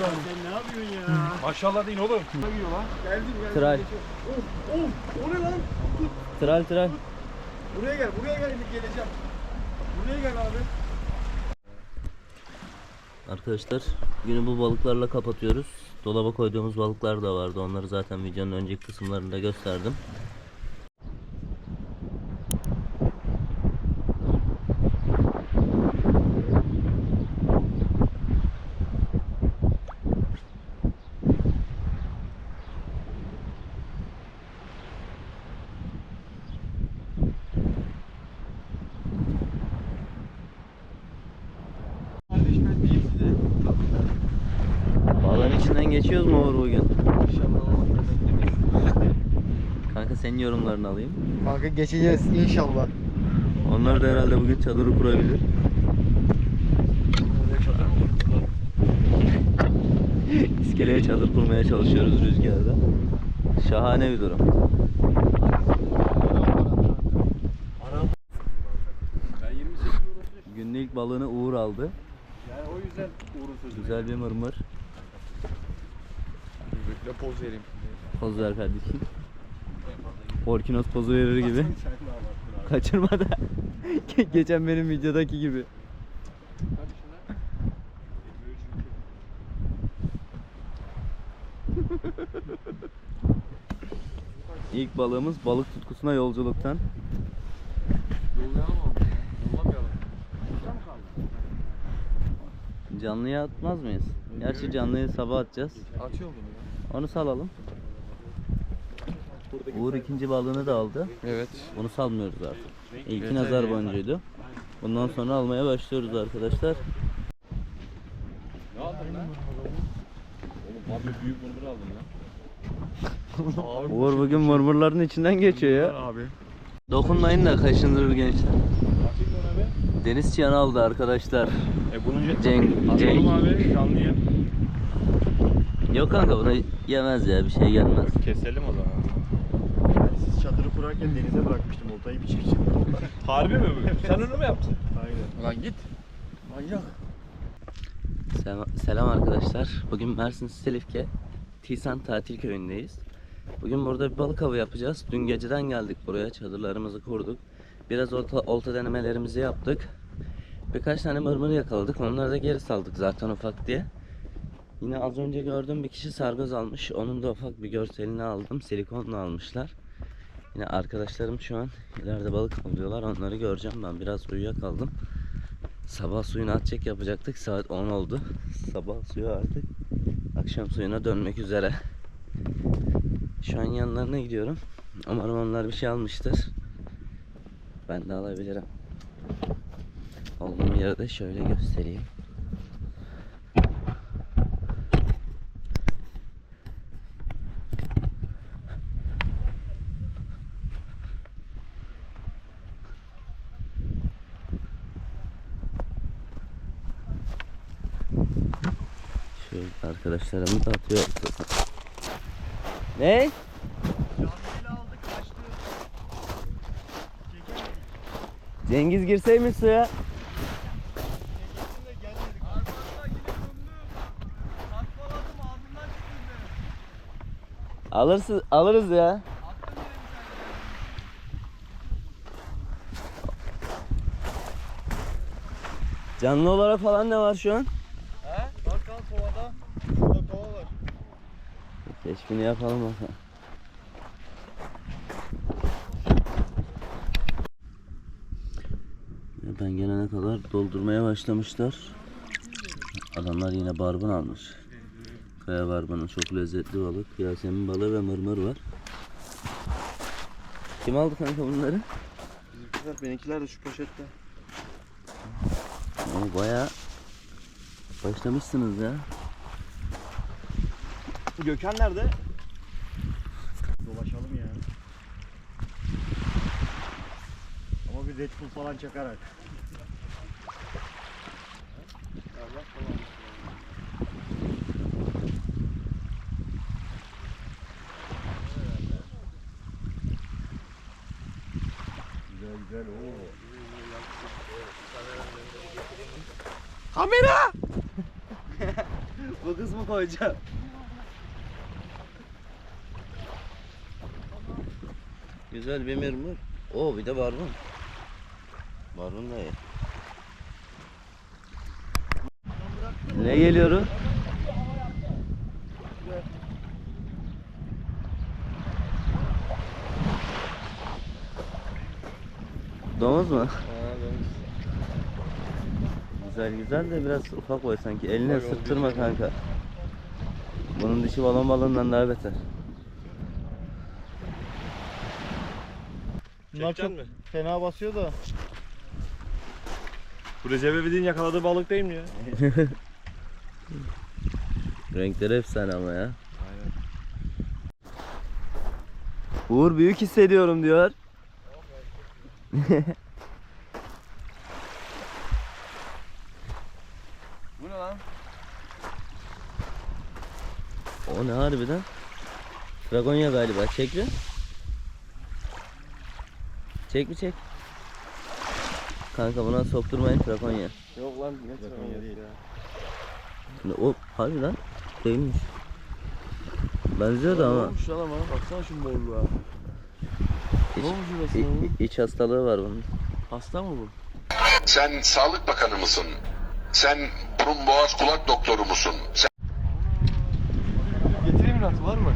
Sen ne yapıyorsun ya? Maşallah değil oğlum. Geldim geldim. Tral. Of of o ne lan? Tral tral. Buraya gel buraya gel geleceğim. Buraya gel abi. Arkadaşlar günü bu balıklarla kapatıyoruz. Dolaba koyduğumuz balıklar da vardı. Onları zaten videonun önceki kısımlarında gösterdim. Geçiyoruz mu Uğur bugün? Kanka senin yorumlarını alayım. Kanka geçeceğiz inşallah. Onlar da herhalde bugün çadırı kurabilir. İskeleye çadır kurmaya çalışıyoruz rüzgarda. Şahane bir durum. Ben 28 euro Günün ilk balığını Uğur aldı. Yani o yüzden Uğur'un sözü. Güzel bir mırmır. Böyle poz vereyim. Poz ver kardeşim. Orkinos pozu verir gibi. Kaçırma da. Geçen benim videodaki gibi. İlk balığımız balık tutkusuna yolculuktan. Canlıya atmaz mıyız? Gerçi canlıyı sabah atacağız. Atıyor ya. Onu salalım. Uğur ikinci balığını da aldı. Evet. Bunu salmıyoruz artık. İlki nazar boncuğuydu. Bundan sonra almaya başlıyoruz arkadaşlar. Ne aldın lan? Oğlum abi büyük mırmır aldım lan. Uğur bugün mırmırların içinden geçiyor ya. Abi. Dokunmayın da kaşındırır gençler. Deniz çiyanı aldı arkadaşlar. E bunun. Cenk, Cenk. abi canlıyı. Yok kanka bunu yemez ya bir şey gelmez. Keselim o zaman. Yani siz çadırı kurarken denize bırakmıştım oltayı bir çekeceğim. Harbi mi bu? Sen onu mu yaptın? Aynen. Lan git. Manyak. Selam, selam arkadaşlar. Bugün Mersin Silifke Tisan tatil köyündeyiz. Bugün burada bir balık avı yapacağız. Dün geceden geldik buraya. Çadırlarımızı kurduk. Biraz olta, olta denemelerimizi yaptık. Birkaç tane mırmır yakaladık. Onları da geri saldık zaten ufak diye. Yine az önce gördüğüm bir kişi sargoz almış. Onun da ufak bir görselini aldım. Silikonla almışlar. Yine arkadaşlarım şu an ileride balık avlıyorlar. Onları göreceğim. Ben biraz uyuyakaldım. Sabah suyuna atacak yapacaktık. Saat 10 oldu. Sabah suyu artık akşam suyuna dönmek üzere. Şu an yanlarına gidiyorum. Umarım onlar bir şey almıştır. Ben de alabilirim. Olduğum yerde şöyle göstereyim. Şöyle arkadaşlarımı da atıyor. Ne? Cengiz girseymiş suya. Alırsın, alırız ya. Canlı olarak falan ne var şu an? He? Bak kan kovada. Burada kova var. Keşfini yapalım bakalım. Ben gelene kadar doldurmaya başlamışlar. Adamlar yine barbun almış. Kaya barbunu çok lezzetli balık. Yasemin balığı ve mırmır var. Kim aldı kanka bunları? Bizimkiler benimkiler de şu poşette. Oo, bayağı başlamışsınız ya. Gökhan nerede? Dolaşalım ya. Ama bir Red Bull falan çakarak. Güzel güzel oo. Kamera! Bu kısmı koyacağım. Güzel bir mirmur. Oo bir de barbun. Barbun da iyi. Ne geliyor? Domuz mu? Güzel güzel de biraz ufak boy sanki. Eline için kanka. Bunun dişi balon balığından daha beter. Bunlar çok mi? fena basıyor da. Bu Recep İvedik'in yakaladığı balık değil mi ya? Renkleri efsane ama ya. Aynen. Uğur büyük hissediyorum diyor. Bu ne lan? O ne harbiden? Dragonya galiba. Çek mi? Çek mi çek? Kanka buna sokturmayın Dragonya. Yok lan ne Japonya değil. Şimdi o harbiden değilmiş. Benziyordu ama Olmuş lan ama baksana şu morluğa. iç, Ne olmuş burası i- oğlum? i- iç hastalığı var bunun. Hasta mı bu? Sen Sağlık Bakanı mısın? Sen burun boğaz kulak doktoru musun? Sen Getireyim natı var mı?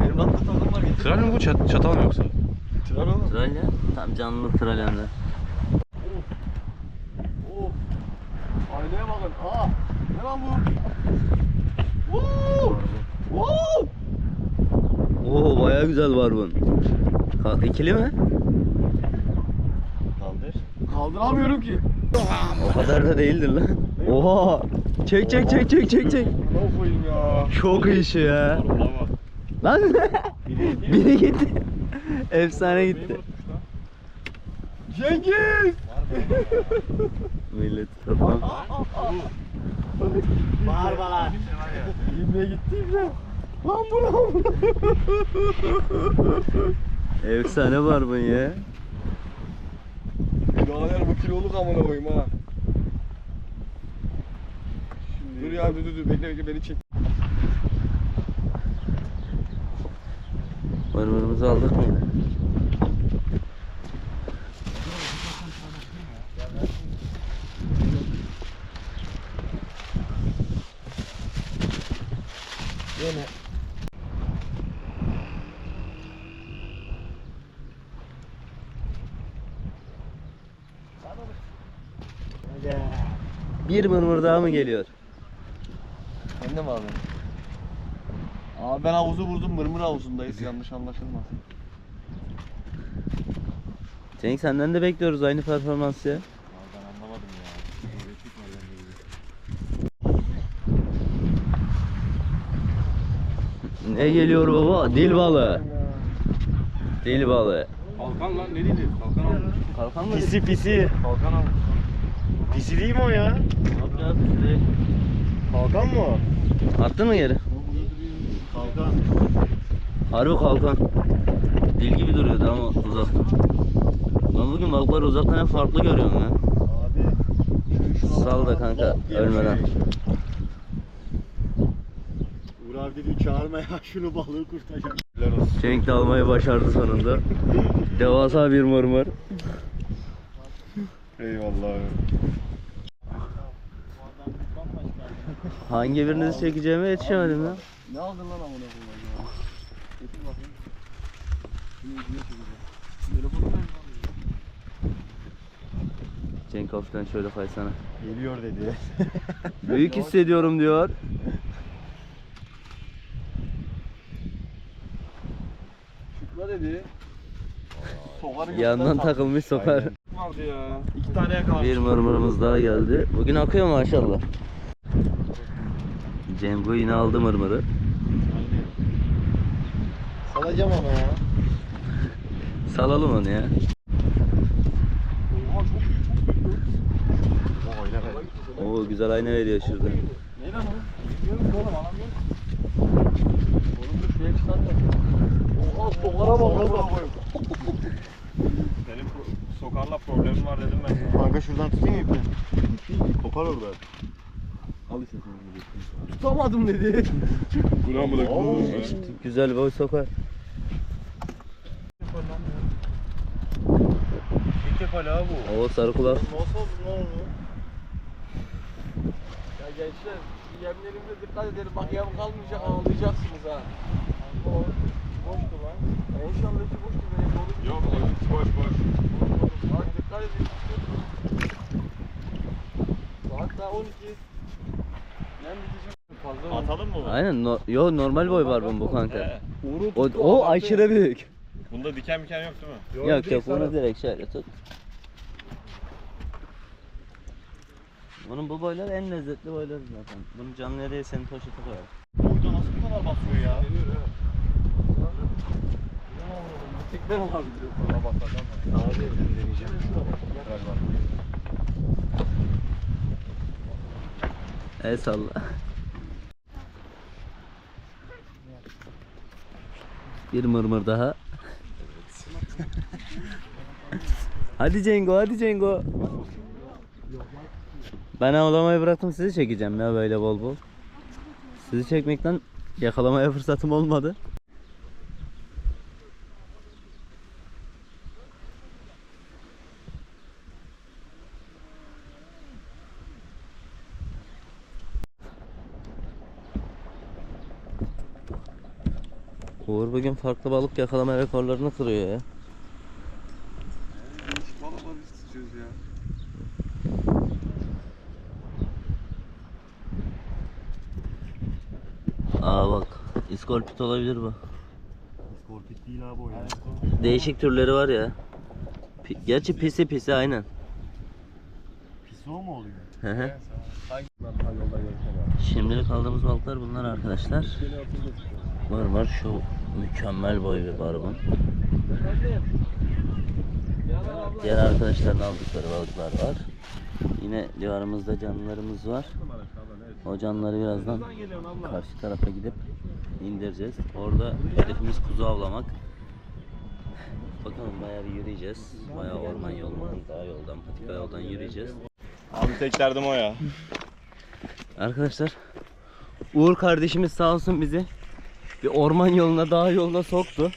Benim natta takım var getir. Tral mi bu çat çatal mı yoksa? Tral oğlum. Tral ya. Tam canlı tral hem de. Of. Aynaya bakın. Aa. Ne lan bu? Woo! Woo! Oo baya güzel var bunun. Ka- ikili mi? Kaldır. Kaldıramıyorum ki. O kadar da değildir lan. Oha! Çek çek çek çek çek çek. Ne ya? Çok iyi şey ya. Lan biri gitti. Efsane gitti. Cengiz! Millet tamam. Bağırma lan. Yemeğe gittim ya. Lan bu lan bu. Efsane var bu ya. Birader bu kiloluk amına koyayım ha. Dur ya dur dur dur bekle bekle beni çek. Mırmırımızı aldık mı? Bir mırmır daha mı geliyor? De mi abi? Ben havuzu vurdum mırmır havuzundayız yanlış anlaşılmasın. Cenk senden de bekliyoruz aynı performansı ya. Abi ben anlamadım ya. Öğrettik Ne geliyor baba? Dil balığı. Dil balığı. Kalkan lan ne dedi? Kalkan almış. Kalkan mı? Pisi pisi. Kalkan almış. Pisi değil mi o ya? Kalkan mı? Attın mı geri? Harbi kalkan. Dil gibi duruyordu ama uzaktan. Ben bugün balıkları uzaktan hep farklı görüyorum ya. Abi. Şu, şuna Sal da kanka, ölmeden. Uğur abi dedi çağırma ya şunu balığı kurtaracağım. Cenk de almayı başardı sonunda. Devasa bir mırmır. Eyvallah. Hangi birinizi çekeceğime yetişemedim ya. Ne aldın lan amına koyayım acaba? Getir bakayım. Şunu yüzüne çekeceğim. Telefonu ver lan. Cenk hafiften şöyle kaysana. Geliyor dedi. Büyük hissediyorum diyor. Şükra dedi. Sokarı Yandan takılmış sokar. Vardı ya. İki tane yakalamış. Bir mırmırımız daha geldi. Bugün akıyor maşallah. Cengo yine aldı mırmırı. Salacağım onu ya. Salalım onu ya. Oo güzel ayna veriyor şurada. Ne lan o? Bilmiyorum ki oğlum alamıyorum. Oğlum dur şuraya çıkartma. Oha sokara bak oğlum. Benim sokarla problemim var dedim ben. Kanka şuradan tutayım ipi. Kopar orada. Al istersen. Tutamadım dedi. Bu ne amına koyayım ya? Güzel boy sokar. Abi bu. O sarı kulak. Nasıl oldu ne oldu? Ya gençler yemlerimize dikkat edelim. Bak yem kalmayacak ağlayacaksınız ha. O boştu lan. İnşallah ki boştu. Benim doğru Yok boş boş boş. Bak dikkat edin. Saat daha 12. Yem bitecek. Fazla. Atalım mı bunu? Aynen no, yo normal boy var bunun bu kanka. O, o aşırı büyük. Bunda diken miken yok değil mi? Yok yok bunu direkt şöyle tut. Bunun bu boylar en lezzetli boyları zaten. Bunu canlı yere senin poşete koyar. Burada nasıl bu kadar basıyor ya? Geliyor ha. Tekrar olabilir. Ona basacağım. Abi deneyeceğim. El salla. Bir mırmır daha. hadi Cengo, hadi Cengo. Ben avlamayı bıraktım sizi çekeceğim ya böyle bol bol. Sizi çekmekten yakalamaya fırsatım olmadı. Uğur bugün farklı balık yakalama rekorlarını kırıyor ya. Balıkları istiyoruz ya. Aa bak, iskolpit olabilir bu. Skorpit değil abi o ya. Değişik türleri var ya. Pi- Gerçi pisi pisi aynen. Pis o mu oluyor? Hı hı. Şimdilik aldığımız balıklar bunlar arkadaşlar. Var var şu mükemmel boy bir barbun. Diğer arkadaşların aldıkları balıklar var. Yine civarımızda canlılarımız var. O canlıları birazdan karşı tarafa gidip indireceğiz. Orada hedefimiz kuzu avlamak. Bakalım bayağı bir yürüyeceğiz. Bayağı orman yolundan, dağ yoldan, patika yoldan yürüyeceğiz. Abi tek derdim o ya. Arkadaşlar Uğur kardeşimiz sağ olsun bizi bir orman yoluna dağ yoluna soktu.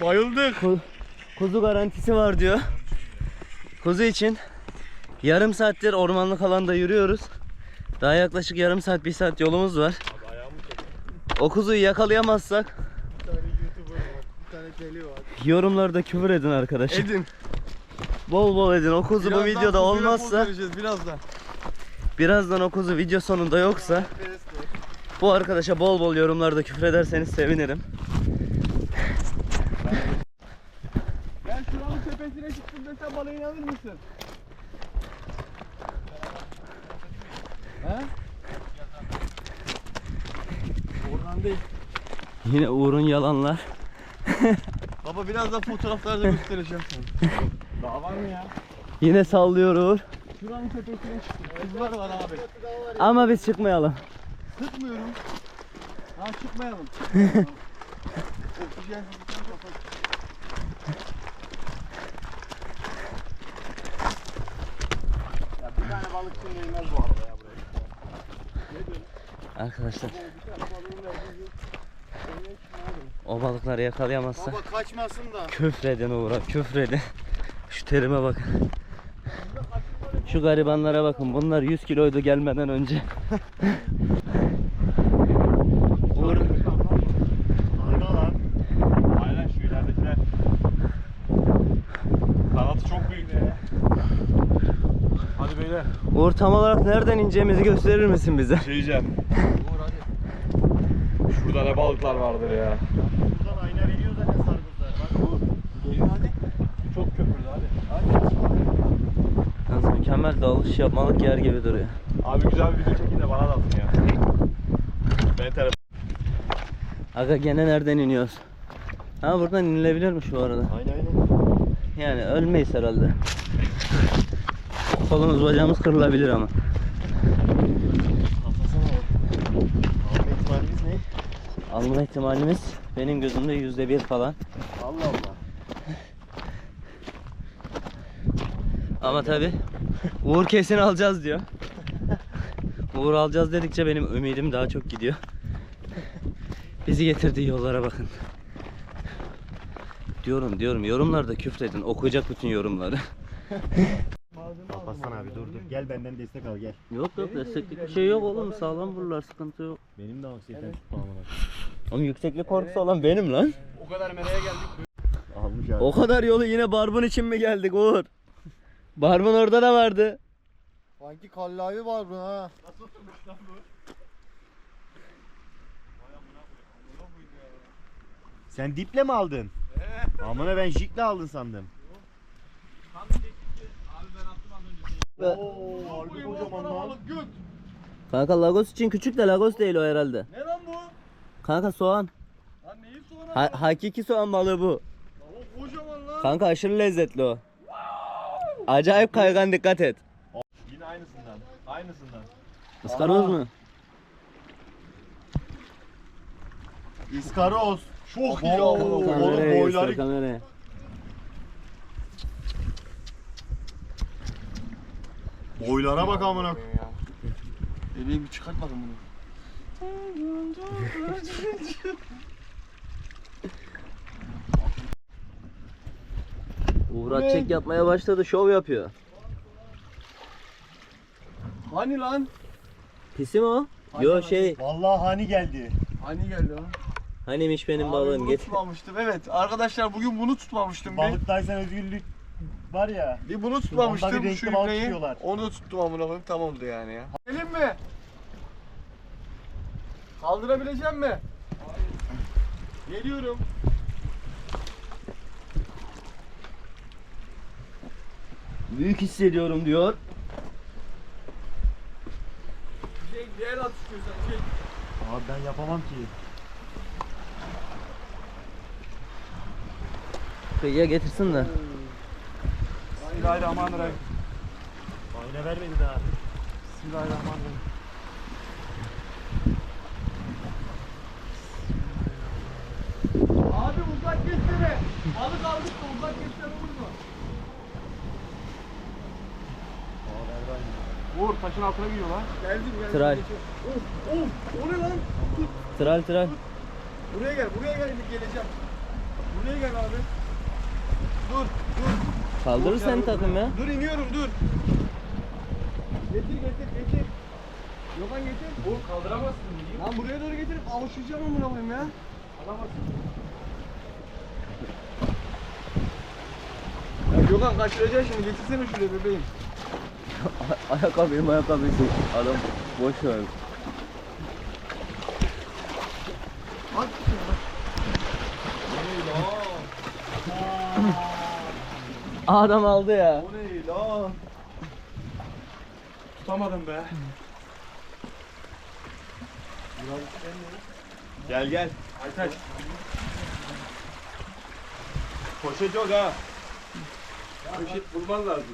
Bayıldık. Ku- kuzu garantisi var diyor. Kuzu için yarım saattir ormanlık alanda yürüyoruz. Daha yaklaşık yarım saat bir saat yolumuz var. O kuzuyu yakalayamazsak Bir tane YouTuber var. Bir tane deli var. yorumlarda küfür edin arkadaşlar. Edin. Bol bol edin. O kuzu bu Birazdan videoda kuzuyla poz olmazsa vereceğiz birazdan. birazdan o kuzu video sonunda yoksa bu arkadaşa bol bol yorumlarda küfür ederseniz sevinirim. Ben şuranın tepesine çıktım desem bana inanır mısın? He? Orhan değil. Yine Uğur'un yalanlar. Baba birazdan fotoğraflarda göstereceğim sana. Daha var mı ya? Yine sallıyor Uğur. Şuranın tepesine çıktım. Kızlar var abi. Ama biz çıkmayalım. Sıkmıyorum. Ha çıkmayalım. Oksijen. Ya bir tane balıkçı değmez bu arada ya buraya. Arkadaşlar o balıkları yakalayamazsa Baba kaçmasın da. küfredin Uğur'a küfredin. Şu terime bakın. Şu garibanlara bakın. Bunlar 100 kiloydu gelmeden önce. Uğur, lan. Aynen şu ileridekiler. Kanatı çok büyük ya. Hadi beyler. Uğur tam olarak nereden ineceğimizi gösterir misin bize? Şey diyeceğim. Şurada ne balıklar vardır ya. Buradan ayna veriyor zaten sargılar. Bak Uğur. Gelin hadi. Çok köpürdü hadi. Hadi. Yalnız mükemmel dalış yapmalık yer gibi duruyor. Abi güzel bir video çekin de bana da atın ya. Ben telefon. Aga gene nereden iniyoruz? Ha buradan inilebilirmiş bu arada. Aynen aynen. Yani ölmeyiz herhalde. Kolumuz bacağımız kırılabilir ama. Alma ihtimalimiz benim gözümde yüzde bir falan. Allah Allah. Ama tabi Uğur kesin alacağız diyor. Uğur alacağız dedikçe benim ümidim daha çok gidiyor. Bizi getirdiği yollara bakın. Diyorum diyorum yorumlarda küfredin okuyacak bütün yorumları. Alparslan abi dur dur. Gel benden destek al gel. yok yok desteklik bir şey yok oğlum sağlam vururlar sıkıntı yok. Benim de anksiyetem tuttu amına. Oğlum yükseklik korkusu olan benim lan. O kadar mereye geldik. Almış abi. O kadar yolu yine barbun için mi geldik Uğur? Barbun orada da vardı. Sanki kallavi var bu ha. Sen diple mi aldın? Amına ben jikle aldın sandım. Oo, harbi kocaman lan. Göt. Kanka Lagos için küçük de Lagos değil o herhalde. Ne lan bu? Kanka soğan. Lan neyi sonra? Ha- hakiki soğan balığı bu. O kocaman lan. Kanka aşırı lezzetli o. Acayip kaygan dikkat et. Yine aynısından. Aynısından. Iskaroz mu? İskaroz. Çok iyi Oo, oğlum Kameraya boyları- göster kameraya. Boylara bak amına. Bebeğim bir çıkart bakın bunu. Uğur çek yapmaya başladı şov yapıyor. Hani lan? Pisi mi o? Yo şey Vallahi hani geldi. Hani geldi lan? hanimiş benim Abi balığım bunu tutmamıştım. Evet arkadaşlar bugün bunu tutmamıştım. Balıktaysan özgürlük var ya. bir bunu tutmamıştım. bir Şu ibneyi. Onu da tuttum amına koyayım. Tam oldu yani ya. Gelin mi? Kaldırabilecek mi? Geliyorum. Büyük hissediyorum diyor. Şey, istiyorsan. Şey. Abi ben yapamam ki. Kıyıya getirsin de. Bismillahirrahmanirrahim. Ayna vermedi daha. Bismillahirrahmanirrahim. Abi uzak geçsene. Balık aldık da uzak geçsene Vur taşın altına gidiyor lan. Geldim geldim. Tral. Of of o ne lan? Tut. Tral tral. Buraya gel buraya gel geleceğim. Buraya gel abi. Dur dur. Kaldırır dur, takım ya. Dur iniyorum dur. Getir getir getir. Yokan getir. Oğlum kaldıramazsın. Lan buraya doğru getirip avuçlayacağım amına koyayım ya. Alamazsın. Ya Gökhan kaçıracaksın şimdi getirsene şuraya bebeğim. Ayakkabıyım ayakkabısı. Adam boş ver. Adam aldı ya. O ne lan? Tutamadım be. Gel gel. Aytaç. Poşet yok ha. Poşet bulman lazım.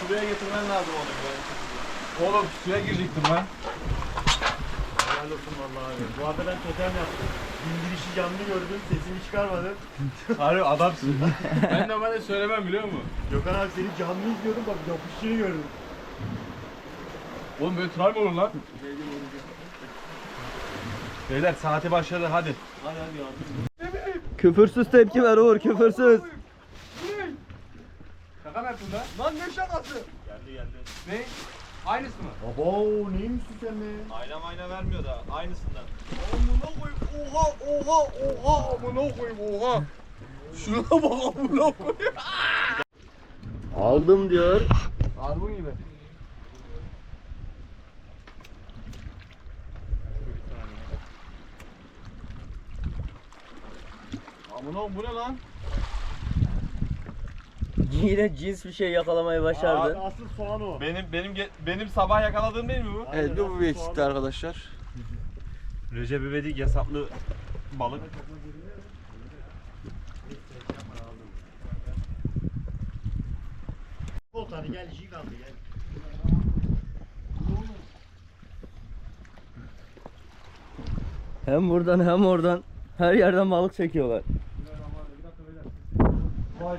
Şuraya getirmen lazım onu be. Oğlum suya girecektim lan. Helal olsun vallahi abi. Bu arada ben totem yaptım. İndirişi canlı gördüm. Sesimi çıkarmadım. Harbi adamsın. ben normalde söylemem biliyor musun? Gökhan abi seni canlı izliyordum bak yapışını gördüm. Oğlum böyle troll mü olur lan? Beyler saati başladı hadi. Hadi hadi yardım. Küfürsüz tepki ver Uğur küfürsüz. Mı yaptın lan? Ne şakası? Geldi geldi. Ne? Aynısı mı? Abo neymişsin sen be? Ayna mayna vermiyor da aynısından. Amına koyayım oha oha oha amına koyayım oha. Şuna bak amına koyayım. Aldım diyor. Arbun gibi. Amına koyayım, bu ne lan? Yine cins bir şey yakalamayı başardı. Abi asıl soğan o. Benim benim ge- benim sabah yakaladığım değil mi bu? Evet bu bir eksikti arkadaşlar. Recep İvedik yasaklı balık. Volkan'ı gel jig aldı gel. Hem buradan hem oradan her yerden balık çekiyorlar. Vay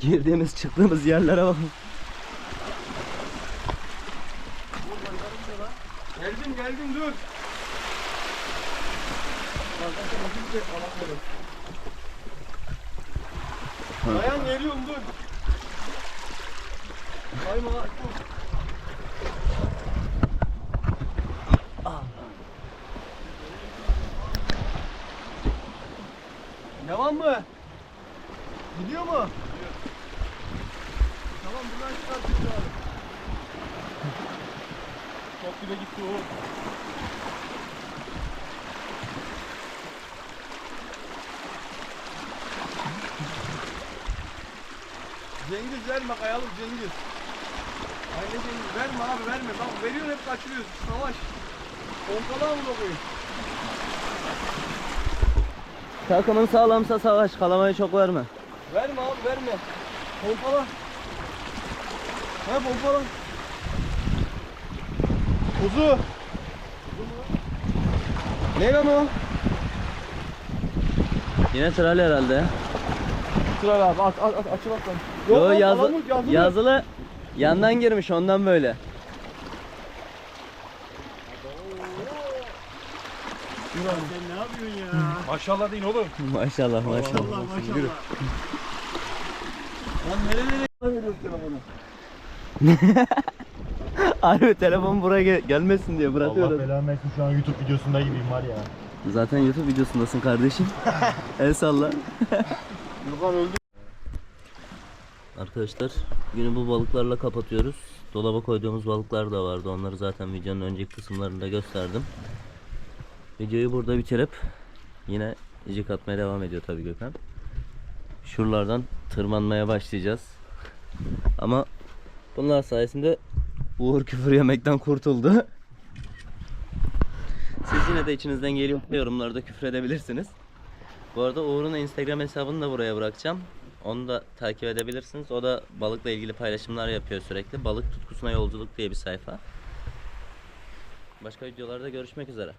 Girdiğimiz çıktığımız yerlere bakın. Geldim geldim dur. Dayan geliyorum dur. Kayma dur. Devam mı? Gidiyor mu? Tamam buradan çıkartıyoruz abi. Çok bile gitti o. Cengiz verme kayalım Cengiz. Aynı Cengiz verme abi verme. Bak veriyorsun hep kaçırıyorsun. Savaş. Pompala mı koyayım? Takımın sağlamsa savaş, kalamayı çok verme. Verme abi verme. Pompala. Ha pompala. Kuzu. Ne lan o? Yine trali herhalde. Sıra abi at at at açı bak lan. Yo, lan, yazı- Palamut, yazılı. yazılı yandan girmiş ondan böyle. Sen ne yapıyorsun ya? Maşallah değil oğlum. maşallah maşallah. Allah maşallah. Lan nerelere veriyorsun telefonu? Harbi telefon buraya gel- gelmesin diye Allah bırakıyoruz. belanı versin şu an YouTube videosunda gibiyim var ya. Zaten YouTube videosundasın kardeşim. El salla. Gökhan öldü. Arkadaşlar günü bu balıklarla kapatıyoruz. Dolaba koyduğumuz balıklar da vardı. Onları zaten videonun önceki kısımlarında gösterdim. Videoyu burada bitirip yine icik atmaya devam ediyor tabii Gökhan. Şuralardan tırmanmaya başlayacağız. Ama bunlar sayesinde Uğur küfür yemekten kurtuldu. Siz yine de içinizden geliyor yorumlarda küfür edebilirsiniz. Bu arada Uğur'un Instagram hesabını da buraya bırakacağım. Onu da takip edebilirsiniz. O da balıkla ilgili paylaşımlar yapıyor sürekli. Balık tutkusuna yolculuk diye bir sayfa. Başka videolarda görüşmek üzere.